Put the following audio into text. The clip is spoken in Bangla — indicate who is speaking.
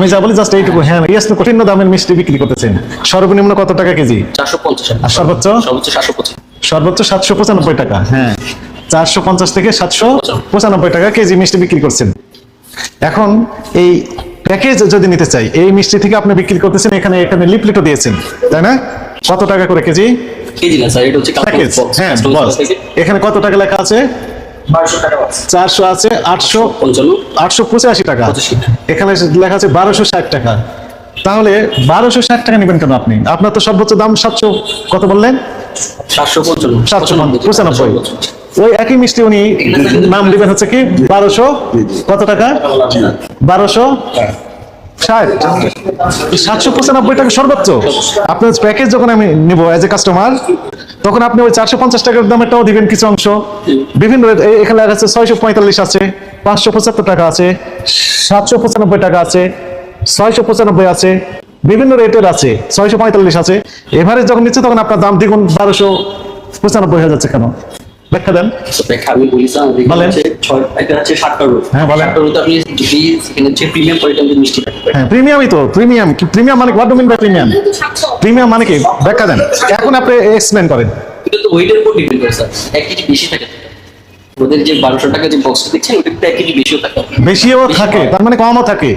Speaker 1: আমি যা বলি জাস্ট এইটুকু। হ্যাঁ ইয়াস নো কঠিন দামের মিষ্টি বিক্রি করতেছেন। সর্বনিম্ন কত টাকা কেজি?
Speaker 2: চারশো পঞ্চাশ
Speaker 1: আর সর্বোচ্চ?
Speaker 2: সর্বোচ্চ সাতশো
Speaker 1: পঁচানব্বই টাকা। হ্যাঁ। চারশো পঞ্চাশ থেকে সাতশো পঁচানব্বই টাকা কেজি মিষ্টি বিক্রি করছেন। এখন এই প্যাকেজ যদি নিতে চাই এই মিষ্টি থেকে আপনি বিক্রি করতেছেন এখানে এখানে লিপলেটও দিয়েছেন তাই না? কত টাকা করে কেজি?
Speaker 2: কেজি না স্যার এটা হচ্ছে
Speaker 1: প্যাকেজ হ্যাঁ এখানে কত টাকা লেখা আছে? চারশো আছে আটশো আটশো পঁচাশি টাকা। এখানে লেখা আছে বারোশো ষাট টাকা। তাহলে বারোশো ষাট টাকা নেবেন কেন আপনি? আপনার তো সর্বোচ্চ দাম সাতশো কত বললেন?
Speaker 2: সাতশো
Speaker 1: সাতশো পঁচানব্বই ওই একই মিষ্টি উনি নাম দিবেন হচ্ছে কি? বারোশো কত টাকা? বারোশো। ষাট সাতশো পঁচানব্বই টাকা সর্বোচ্চ। আপনার প্যাকেজ যখন আমি এ কাস্টমার তখন আপনি ওই চারশো পঞ্চাশ টাকার দামেরটাও দিবেন কিছু অংশ। বিভিন্ন এখানে আছে ছয়শো পঁয়তাল্লিশ আছে, পাঁচশো পঁচাত্তর টাকা আছে, সাতশো পঁচানব্বই টাকা আছে, ছয়শো পঁচানব্বই আছে, বিভিন্ন রেটের আছে, ছয়শো পঁয়তাল্লিশ আছে। এভারেজ যখন নিচ্ছে তখন আপনার দাম দ্বিগুণ বারোশো পঁচানব্বই হয়ে যাচ্ছে কেন? ব্যাখ্যা দেন।
Speaker 2: দেখা আমি বলি স্যার
Speaker 1: বলেন।
Speaker 2: একটা হচ্ছে সাতটা রোড
Speaker 1: হ্যাঁ, বলেন।
Speaker 2: সাতটা রোড আপনি যদি সেখানে হচ্ছে প্রিমিয়াম কোয়ালিটি মিষ্টি
Speaker 1: হ্যাঁ প্রিমিয়ামই তো প্রিমিয়াম প্রিমিয়াম মানে what do mean by premium premium মানে কি? ব্যাখ্যা দেন। এখন আপনি এক্সপ্লেন করেন।
Speaker 2: এটা তো ওয়েটের উপর ডিপেন্ড করে স্যার। এক কেজি বেশি থাকে। ওদের যে বারোশো টাকা যে বক্সটা দেখছেন ওটা এক কেজি বেশিও থাকে।
Speaker 1: বেশিও থাকে তার মানে কমও থাকে।